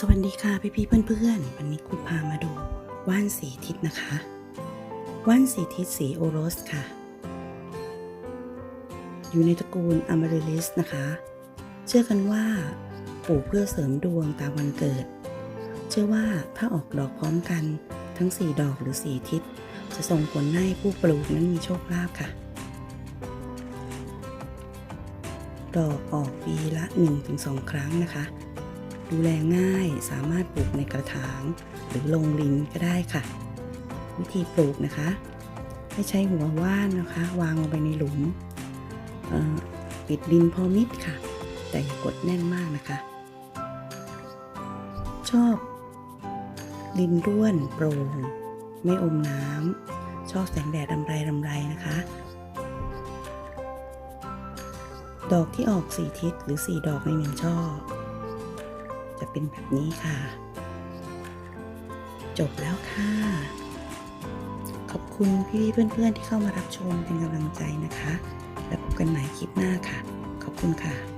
สวัสดีค่ะพี่พี่ๆเพื่อนๆวันนี้ครูพามาดูว่านสีทิศนะคะ ว่านสีทิศสีโอโรสค่ะ อยู่ในตระกูลอ m ม r ร l ลิสนะคะ เชื่อกันว่าปลูกเพื่อเสริมดวงตามวันเกิด เชื่อว่าถ้าออกดอกพร้อมกันทั้ง 4 ดอกหรือ 4 ทิศ จะส่งผลให้ผู้ปลูกนั้นมีโชคลาภค่ะ ดอกออกปีละ 1-2 ครั้งนะคะ ดูแลง่ายสามารถปลูกในกระถาง หรือลงลินก็ได้ค่ะ วิธีปลูกนะคะ ให้ใช้หัวว่านนะคะ วางลงไปในหลุมปิดดินพอมิดค่ะ แต่อย่ากดแน่นมากนะคะ ชอบ ดินร่วนโปร่งไม่อมน้ำชอบแสงแดดรำไรรำไรนะคะ ดอกที่ออกสี่ทิศหรือสี่ดอกในหนึ่งช่อ เป็นแบบนี้ค่ะ จบแล้วค่ะ ขอบคุณพี่ๆเพื่อนๆที่เข้ามารับชมเป็นกำลังใจนะคะ แล้วพบกันใหม่คลิปหน้าค่ะ ขอบคุณค่ะ